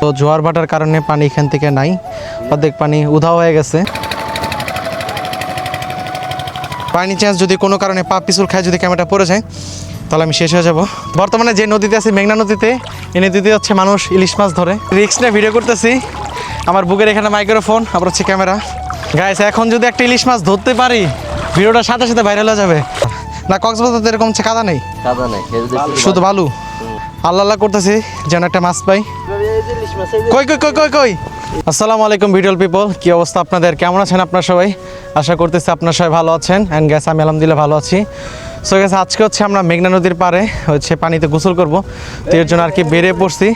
তো জোয়ার ভাটার কারণে পানি এখান থেকে নাই। অর্ধেক পানি উধাও হয়ে গেছে। পানি চান্স যদি কোনো কারণে পা পিছুল খায় যদি ক্যামেরাটা পড়ে যায় তাহলে আমি শেষ হয়ে যাব। বর্তমানে যে নদীতে আছে মেঘনা নদীতে এই নদীতে হচ্ছে মানুষ ইলিশ মাছ ধরে। রিক্স নিয়ে ভিডিও করতেছি। আমার বুকের এখানে মাইক্রোফোন আবার হচ্ছে ক্যামেরা গাইস এখন যদি একটা ইলিশ মাছ ধরতে পারি ভিডিওটার সাথে সাথে ভাইরাল হয়ে যাবে। না কক্সবাজার এরকম হচ্ছে কাদা নেই? কাদা নাই শুধু বালু? আল্লাহ আল্লাহ করতেছি যেন একটা মাছ পাই। কই কই কই কই কই? আসসালামু আলাইকুম ভিডিওল পিপল কি অবস্থা আপনাদের? কেমন আছেন আপনার সবাই? আশা করতেছি আপনার সবাই ভালো আছেন। অ্যান্ড গ্যাস আমি আলহামদুলিল্লাহ ভালো আছি। সো গ্যাস আজকে হচ্ছে আমরা মেঘনা নদীর পারে হচ্ছে পানিতে গোসল করব। তো এর জন্য আর কি বেরিয়ে পড়ছি।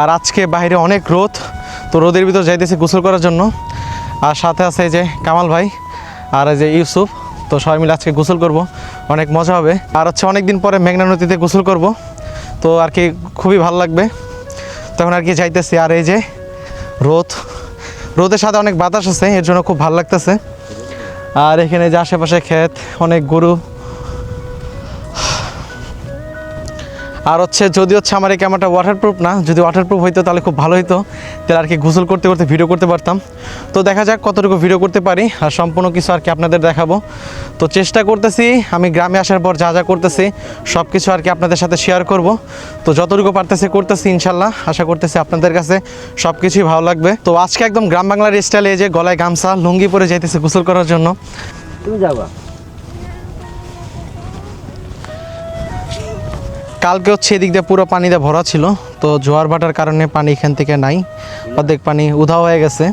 আর আজকে বাইরে অনেক রোদ। তো রোদের ভিতর যাইতেছি গোসল করার জন্য। আর সাথে আছে যে কামাল ভাই আর যে ইউসুফ। তো সবাই মিলে আজকে গোসল করব। অনেক মজা হবে। আর হচ্ছে অনেক দিন পরে মেঘনা নদীতে গোসল করব। তো আর কি খুবই ভালো লাগবে। তখন আর কি যাইতেছি। আর এই যে রোদ, রোদের সাথে অনেক বাতাস আছে, এর জন্য খুব ভালো লাগতেছে। আর এখানে যে আশেপাশে ক্ষেত, অনেক গরু আর হচ্ছে যদি হচ্ছে আমার এই ক্যামেরাটা ওয়াটারপ্রুফ না, যদি ওয়াটারপ্রুফ হইতো তাহলে খুব ভালো হতো তাহলে আর কি গোসল করতে করতে ভিডিও করতে পারতাম। তো দেখা যাক কতটুকু ভিডিও করতে পারি আর সম্পূর্ণ কিছু আর কি আপনাদের দেখাবো। তো চেষ্টা করতেছি, আমি গ্রামে আসার পর যা যা করতেছি সব কিছু আর কি আপনাদের সাথে শেয়ার করব। তো যতটুকু পারতেছি করতেছি ইনশাল্লাহ আশা করতেছি আপনাদের কাছে সব কিছুই ভালো লাগবে। তো আজকে একদম গ্রাম বাংলার স্টাইলে যে গলায় গামছা, লুঙ্গি পরে যাইতেছে গোসল করার জন্য। তুমি যাবা। কালকে হচ্ছে এদিক দিয়ে পুরো পানি দিয়ে ভরা ছিল, তো জোয়ার ভাটার কারণে পানি এখান থেকে নাই। অর্ধেক পানি উধাও হয়ে গেছে।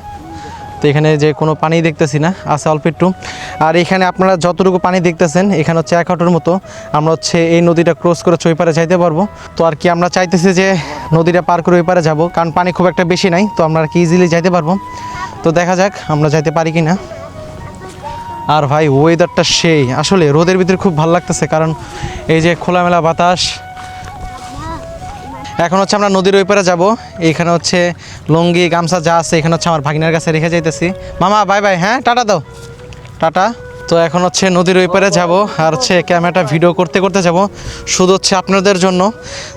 তো এখানে যে কোনো পানি দেখতেছি না, আছে অল্প একটু। আর এখানে আপনারা যতটুকু পানি দেখতেছেন, এখানে হচ্ছে এক হাঁটুর মতো আমরা হচ্ছে এই নদীটা ক্রস করে ওই পারে যাইতে পারব। তো আর কি আমরা চাইতেছি যে নদীটা পার করে ওই পারে যাব, কারণ পানি খুব একটা বেশি নাই, তো আমরা আর কি ইজিলি যাইতে পারব। তো দেখা যাক আমরা যাইতে পারি কি না আর ভাই ওয়েদারটা সেই। আসলে রোদের ভিতরে খুব ভালো লাগতেছে, কারণ এই যে খোলামেলা বাতাস এখন হচ্ছে আমরা নদীর ওই পারে যাব। এইখানে হচ্ছে লুঙ্গি, গামছা যা আছে, এখানে হচ্ছে আমার ভাগিনার কাছে রেখে যাইতেছি। মামা, বাই বাই হ্যাঁ টাটা দাও। টাটা। তো এখন হচ্ছে নদীর ওই পারে যাব আর হচ্ছে ক্যামেরাটা ভিডিও করতে করতে যাব, শুধু হচ্ছে আপনাদের জন্য।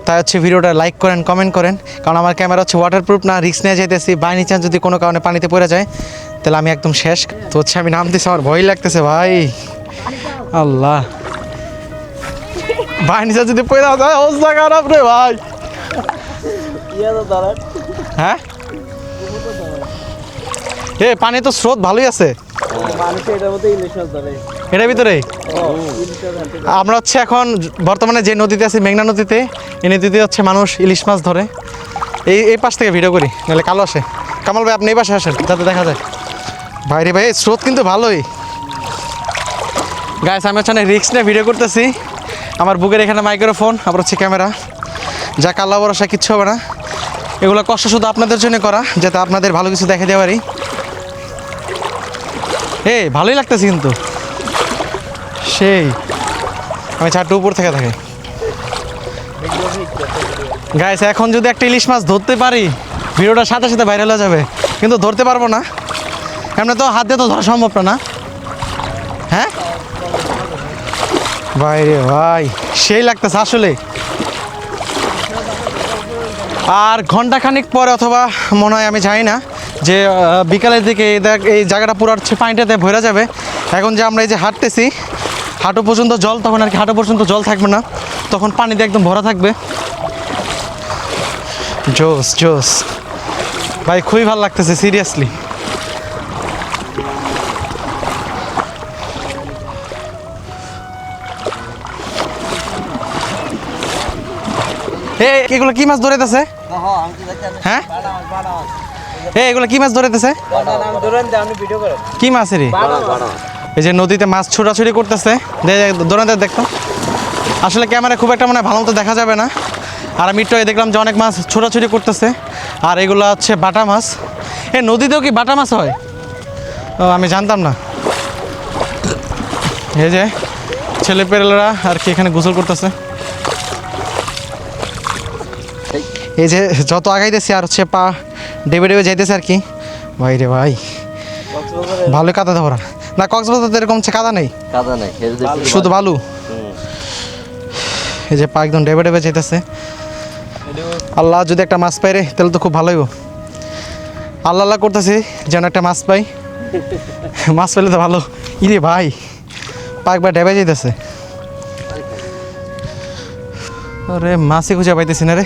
তাই হচ্ছে ভিডিওটা লাইক করেন কমেন্ট করেন। কারণ আমার ক্যামেরা হচ্ছে ওয়াটারপ্রুফ না রিক্স নিয়ে যাইতেছি। বাই চান্স যদি কোনো কারণে পানিতে পড়ে যায়, তাহলে আমি একদম শেষ। তো হচ্ছে আমি নামতেছি আমার ভয় লাগতেছে ভাই। আল্লাহ। ভাই নিচে যদি পড়ে যায়, অবস্থা খারাপ রে ভাই। হ্যাঁ? এ পানি তো স্রোত ভালোই আছে। এটার ভিতরে? আমরা হচ্ছে এখন বর্তমানে যে নদীতে আছি মেঘনা নদীতে এই নদীতে হচ্ছে মানুষ ইলিশ মাছ ধরে। এই এই পাশ থেকে ভিডিও করি নাহলে কালো আসে। কামাল ভাই আপনি এই পাশে আসেন যাতে দেখা যায়। ভাই রে ভাই স্রোত কিন্তু ভালোই। গাইস আমি হচ্ছে রিক্স নিয়ে ভিডিও করতেছি। আমার বুকের এখানে মাইক্রোফোন আবার হচ্ছে ক্যামেরা যা কাল্লা ভরসা কিচ্ছু হবে না। এগুলো কষ্ট শুধু আপনাদের জন্য করা, যাতে আপনাদের ভালো কিছু দেখে দেওয়া পারি। এ ভালোই লাগতেছে কিন্তু। সেই, আমি চারটে উপর থেকে থাকি। গাইস এখন যদি একটা ইলিশ মাছ ধরতে পারি ভিডিওটার সাথে সাথে ভাইরাল হয়ে যাবে। কিন্তু ধরতে পারব না। এমনি তো হাত দিয়ে তো ধরা সম্ভব না হ্যাঁ? বাইরে ভাই, সেই লাগতেছে আসলে আর ঘন্টাখানিক পরে অথবা মনে হয় আমি জানি না যে বিকালের দিকে এই জায়গাটা পুরো পানিটাতে ভরে যাবে। এখন যে আমরা এই যে হাঁটতেছি, হাঁটু পর্যন্ত জল, তখন আর কি হাঁটু পর্যন্ত জল থাকবে না। তখন পানিতে একদম ভরা থাকবে। জোস জোস। ভাই, খুবই ভালো লাগতেছে সিরিয়াসলি এগুলো কি মাছ ধরেতেছে হ্যাঁ? আমি হ্যাঁ বাড়া মাছ বাড়া মাছ এ, এগুলো কি মাছ ধরেতেছে কি মাছ রে এই যে নদীতে মাছ ছোটাছুটি করতেছে। দোনাতে দেখতো। আসলে ক্যামেরা খুব একটা মানে ভালো মতো দেখা যাবে না। আর আমি একটু দেখলাম যে অনেক মাছ ছোটাছুটি করতেছে। আর এগুলো হচ্ছে বাটা মাছ। এ, নদীতেও কি বাটা মাছ হয়? আমি জানতাম না। এই যে ছেলে পেলেরা আর কি এখানে গোসল করতেছে। এই যে যত আগাইতেছি আর হচ্ছে পা ডেবে ডেবে যাইতেছে আর কি। ভাই রে ভাই। ভালো কাদা ধরা। না কক্সবাজার তো এরকম হচ্ছে কাদা নেই? কাদা নাই শুধু বালু? এই যে পা একদম ডেবে ডেবে যাইতেছে। আল্লাহ যদি একটা মাছ পাই রে তাহলে তো খুব ভালোই। আল্লাহ আল্লাহ করতেছি যেন একটা মাছ পাই। মাছ পেলে তো ভালো। ইরে ভাই পা একবার ডেবে যেতেছে আরে মাছই খুঁজে পাইতেছি না রে।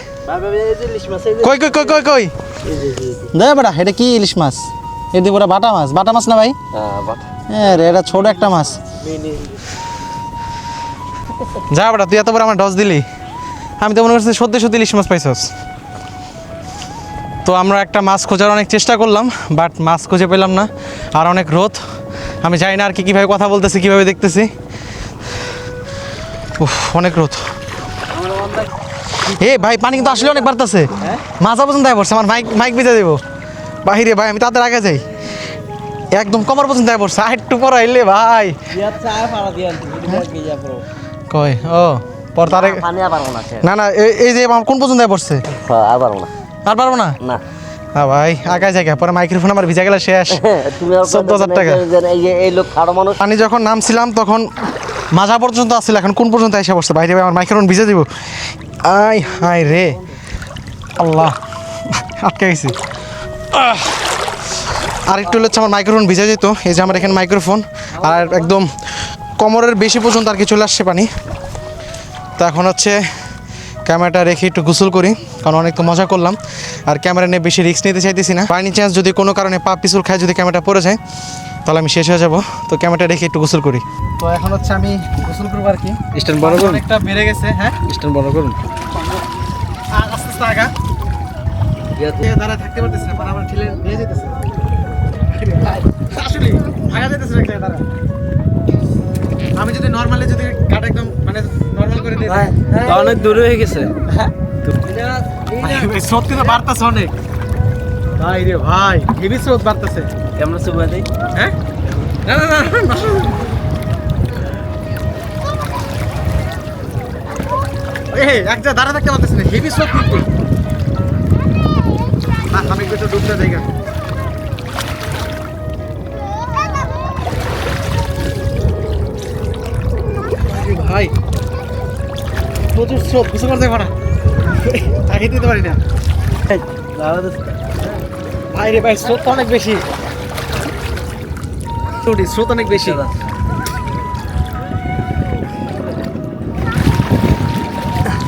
কই কই কই কই কই? দে বেটা এটা কি ইলিশ মাছ? এদি পুরা বাটা মাছ। বাটা মাছ না ভাই? হ্যাঁ রে এটা ছোট একটা মাছ। যা বেটা তুই এত বড় আমার ডস দিলি। আমি তো মনে করছি সত্যি সত্যি ইলিশ মাছ পাইছস। তো আমরা একটা মাছ খোঁজার অনেক চেষ্টা করলাম বাট মাছ খুঁজে পেলাম না আর অনেক রোদ। আমি জানি না আর কি কীভাবে কথা বলতেছি কীভাবে দেখতেছি। উফ অনেক রোদ। এ ভাই পানি কিন্তু আসলে অনেক বাড়তেছে। মাথা পর্যন্ত আয় পড়ছে আমার মাইক মাইক ভিজে দেবো বাহিরে ভাই আমি তাদের আগে যাই। একদম কমর পর্যন্ত আয় পড়ছে আর একটু পর আইলে ভাই। কয়? ও পর তারে না না এই- যে আমার কোন পর্যন্ত আয় পড়ছে? হ্যাঁ আর পারব না। আর পারব না? না। হ্যাঁ ভাই আগায় জায়গা পরে মাইক্রোফোন আমার ভিজা গেলে শেষ। চোদ্দ হাজার টাকা। এই লোক মানুষ। পানি যখন নামছিলাম তখন মাজা পর্যন্ত আসছিল এখন কোন পর্যন্ত এসে বসছে? বাইরে আমার মাইক্রোফোন ভিজে দিব। আই হাই রে। আল্লাহ, আটকে গেছি। আর একটু হচ্ছে আমার মাইক্রোফোন ভিজে যেত, এই যে আমার এখানে মাইক্রোফোন। আর একদম কোমরের বেশি পর্যন্ত আর কি চলে আসছে পানি। তো এখন হচ্ছে ক্যামেরাটা রেখে একটু গোসল করি কারণ অনেক তো মজা করলাম। আর ক্যামেরা নিয়ে বেশি রিস্ক নিতে চাইতেছি না। পানি চান্স যদি কোনো কারণে পা পিছুল খায় যদি ক্যামেরাটা পড়ে যায় তাহলে আমি শেষ হয়ে যাব। তো ক্যামেরাটা রেখে একটু গোসল করি। তো এখন হচ্ছে আমি গোসল করব আর কি। স্ট্যান্ড বড় করুন। অনেকটা বেড়ে গেছে হ্যাঁ? স্ট্যান্ড বড় করুন। আস্তে আস্তে আগা। থাকতে পারতেছি না মানে আমার ঠেলে নিয়ে যেতেছে। আসলে আগা যেতেছে দাঁড়া অনেক দূরে হয়ে গেছে। ভাই, স্রোত কিন্তু বাড়তেছে অনেক। ভাই রে ভাই। হেভি স্রোত বাড়তেছে। আমরা সুবাই দিই? হ্যাঁ? না না না। এই এক জায়গায় দাঁড়া থাকতে পারতেছি না। হেভি স্রোত কিন্তু। না আমি একটু ডুবতে যাই প্রচুর স্রোত বুঝতে পারতে পারা আগে দিতে পারি না। ভাই রে ভাই স্রোত অনেক বেশি। সরি, স্রোত অনেক বেশি।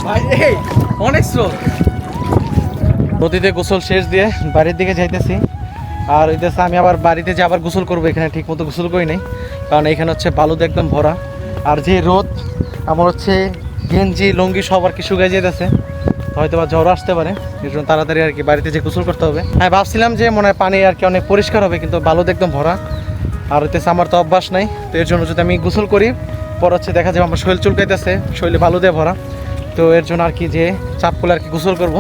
ভাই অনেক স্রোত। নদীতে গোসল শেষ দিয়ে বাড়ির দিকে যাইতেছি। আর ওইতেছে আমি আবার বাড়িতে যে আবার গোসল করব এখানে ঠিক মতো গোসল করি নাই। কারণ এখানে হচ্ছে বালুতে একদম ভরা। আর যে রোদ আমার হচ্ছে গেঞ্জি, লুঙ্গি সব আর কি শুকিয়ে যেতেছে হয়তো বা জ্বর আসতে পারে, এর জন্য তাড়াতাড়ি আর কি বাড়িতে যে গোসল করতে হবে। হ্যাঁ ভাবছিলাম যে মনে হয় পানি আর কি অনেক পরিষ্কার হবে, কিন্তু বালুতে একদম ভরা। আর হইতেছে আমার তো অভ্যাস নাই, তো এর জন্য যদি আমি গোসল করি, পর হচ্ছে দেখা যাবে আমার শরীর চুলকাইতেছে, শরীরে বালু দিয়ে ভরা। তো এর জন্য আর কি যে চাপ করলে আর কি গোসল করব।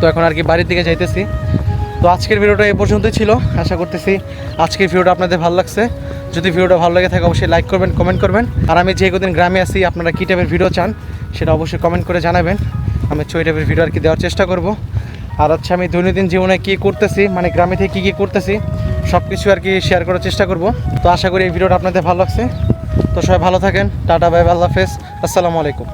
তো এখন আর কি বাড়ির দিকে যাইতেছি। তো আজকের ভিডিওটা এ পর্যন্তই ছিল। আশা করতেছি আজকের ভিডিওটা আপনাদের ভালো লাগছে। যদি ভিডিওটা ভালো লাগে থাকে অবশ্যই লাইক করবেন কমেন্ট করবেন। আর আমি যে কদিন গ্রামে আছি, আপনারা কী টাইপের ভিডিও চান সেটা অবশ্যই কমেন্ট করে জানাবেন। আমি ওই টাইপের ভিডিও আর কি দেওয়ার চেষ্টা করব। আর হচ্ছে আমি দৈনন্দিন জীবনে কী করতেছি মানে গ্রামে থেকে কী কী করতেছি সব কিছু আর কি শেয়ার করার চেষ্টা করব। তো আশা করি এই ভিডিওটা আপনাদের ভালো লাগছে। তো সবাই ভালো থাকেন। টাটা বাই আল্লাহ হাফেজ। আসসালামু আলাইকুম।